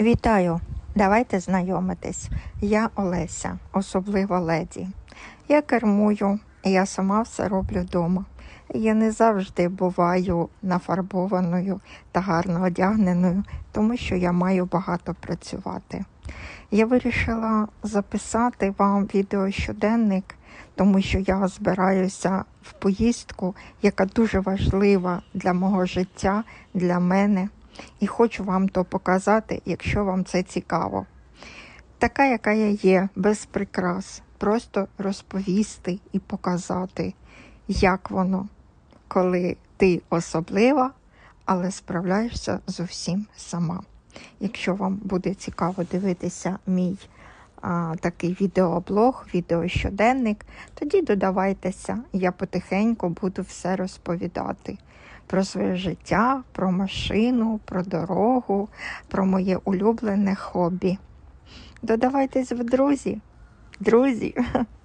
Вітаю! Давайте знайомитись. Я Олеся, особливо леді. Я кермую, я сама все роблю вдома. Я не завжди буваю нафарбованою та гарно одягненою, тому що я маю багато працювати. Я вирішила записати вам відеощоденник, тому що я збираюся в поїздку, яка дуже важлива для мого життя, для мене і хочу вам то показати, якщо вам це цікаво. Така, яка я є, без прикрас, просто розповісти і показати, як воно, коли ти особлива, але справляєшся з усім сама. Якщо вам буде цікаво дивитися мій а, такий відеоблог, відеощоденник, тоді додавайтеся, я потихеньку буду все розповідати про своє життя, про машину, про дорогу, про моє улюблене хобі. Додавайтесь в друзі. Друзі,